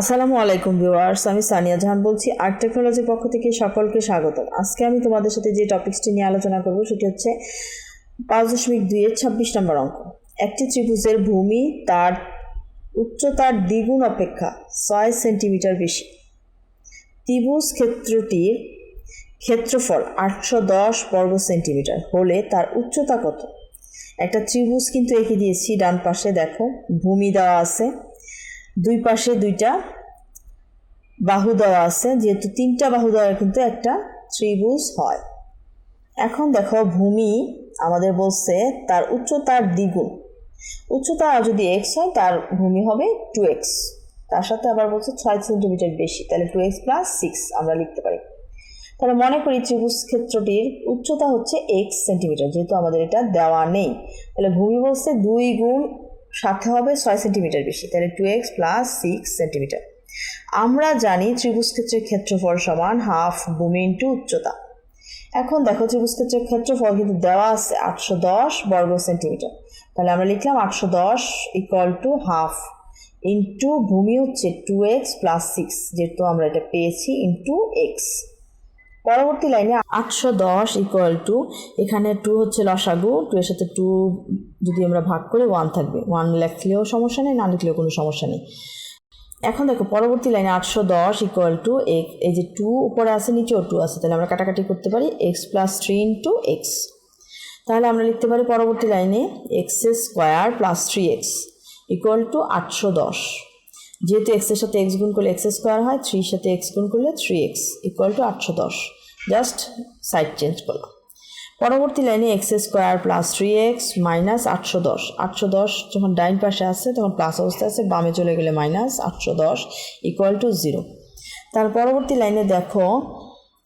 আসসালামু আলাইকুম ভিউয়ার্স, আমি সানিয়া জাহান বলছি আর্ট টেকনোলজির পক্ষ থেকে সকলকে স্বাগত আজকে আমি তোমাদের সাথে যে টপিকসটি নিয়ে আলোচনা করব, সেটি হচ্ছে পাঁচ দশমিক দুইয়ের ছাব্বিশ নম্বর অঙ্ক। একটি ত্রিভুজের ভূমি তার উচ্চতার দ্বিগুণ অপেক্ষা ছয় সেন্টিমিটার বেশি। ত্রিভুজ ক্ষেত্রটির ক্ষেত্রফল আটশো দশ বর্গ সেন্টিমিটার হলে তার উচ্চতা কত? একটা ত্রিভুজ কিন্তু এঁকে দিয়েছি, ডান পাশে দেখো, ভূমি দেওয়া আছে। দুই পাশে দুইটা বাহু দেওয়া আছে, যেহেতু তিনটা বাহু দেওয়া কিন্তু একটা ত্রিভুজ হয়। এখন দেখো ভূমি আমাদের বলছে তার উচ্চতার দ্বিগুণ। উচ্চতা যদি এক্স হয়, তার ভূমি হবে টু এক্স তার সাথে আবার বলছে ছয় সেন্টিমিটার বেশি, তাহলে টু এক্স প্লাস সিক্স আমরা লিখতে পারি। তাহলে মনে করি ত্রিভুজ ক্ষেত্রটির উচ্চতা হচ্ছে এক্স সেন্টিমিটার, যেহেতু আমাদের এটা দেওয়া নেই। তাহলে ভূমি বলছে দুই গুণ সাথে হবে ছয় সেন্টিমিটার বেশি, তাহলে two x plus six centimetre আমরা জানি ত্রিভুজ ক্ষেত্রের ক্ষেত্রফল সমান হাফ ভূমি ইন্টু উচ্চতা। এখন দেখো ত্রিভুজ ক্ষেত্রের ক্ষেত্রফল কিন্তু দেওয়া আছে আটশো দশ বর্গ সেন্টিমিটার তাহলে আমরা লিখলাম আটশো দশ ইকুয়াল টু হাফ ইন্টু ভূমি হচ্ছে টু এক্স প্লাস সিক্স যেহেতু আমরা এটা পেয়েছি ইন্টু এক্স পরবর্তী লাইনে আটশো দশ ইকুয়াল টু এখানে টু হচ্ছে লসাগু টু এর সাথে টু যদি আমরা ভাগ করে ওয়ান থাকবে। ওয়ান লেখলেও সমস্যা নেই, না লিখলেও কোনো সমস্যা নেই। এখন দেখো, পরবর্তী লাইনে আটশো দশ ইকুয়াল টু এই যে টু উপরে আছে, নিচেও টু আছে, তাহলে আমরা কাটাকাটি করতে পারি x plus three into x তাহলে আমরা লিখতে পারি পরবর্তী লাইনে x square plus three x equal to আটশো দশ। যেহেতু এক্সের সাথে এক্স গুণ করলে এক্স স্কোয়ার হয় থ্রির সাথে এক্স গুণ করলে থ্রি এক্স ইকুয়াল টু আটশো দশ। জাস্ট সাইড চেঞ্জ করলাম। পরবর্তী লাইনে x square plus three x minus আটশো দশ। আটশো দশ যখন ডাইন পাশে আসছে তখন প্লাস অবস্থায় আছে, বামে চলে গেলে মাইনাস আটশো দশ ইকুয়াল টু জিরো তার পরবর্তী লাইনে দেখো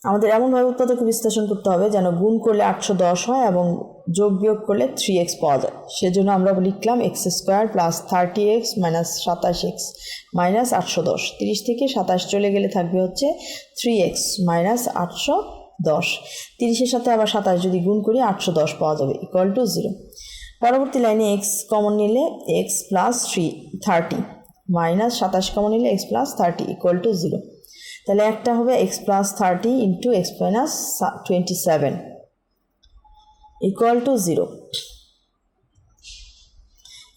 আমাদের এমনভাবে উৎপাদক বিশ্লেষণ করতে হবে যেন গুণ করলে আটশো দশ হয় এবং যোগ বিয়োগ করলে থ্রি এক্স পাওয়া যায়। সেজন্য আমরা লিখলাম x square plus thirty x minus সাতাশ এক্স মাইনাস আটশো দশ। তিরিশ থেকে সাতাশ চলে গেলে থাকবে হচ্ছে থ্রি এক্স মাইনাস আটশো দশ। তিরিশের সাথে আবার সাতাশ যদি গুণ করি, আটশো দশ পাওয়া যাবে ইকুয়াল টু জিরো পরবর্তী লাইনে এক্স কমন নিলে x plus three thirty minus সাতাশ কমন নিলে x plus thirty equal to zero তাহলে একটা হবে x plus thirty into x minus twenty seven equal to zero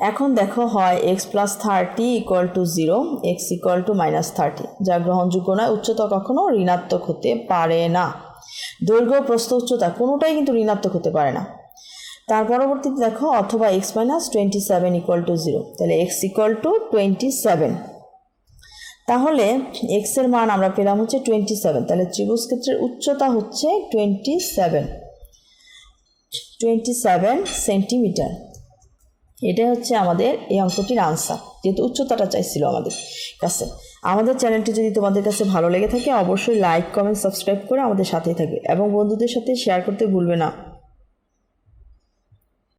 এখন দেখো হয় x plus thirty equal to zero x equal to minus thirty যা গ্রহণযোগ্য নয়, উচ্চতা কখনো ঋণাত্মক হতে পারে না। দৈর্ঘ্য, প্রস্থ, উচ্চতা, কোনোটাই কিন্তু ঋণাত্মক হতে পারে না। তার পরবর্তীতে দেখো, অথবা x minus twenty seven equal to zero তাহলে x equal to twenty seven তাহলে এক্সের মান আমরা পেলাম হচ্ছে টোয়েন্টি সেভেন তাহলে ত্রিভুজ ক্ষেত্রের উচ্চতা হচ্ছে twenty seven twenty seven centimetre এটাই হচ্ছে আমাদের এই অঙ্কটির আনসার যেহেতু উচ্চতাটা চাইছিল আমাদের কাছে। আমাদের চ্যানেলটি যদি তোমাদের কাছে ভালো লেগে থাকে, অবশ্যই লাইক কমেন্ট সাবস্ক্রাইব করে আমাদের সাথেই থাকবে। এবং বন্ধুদের সাথে শেয়ার করতে ভুলবে না।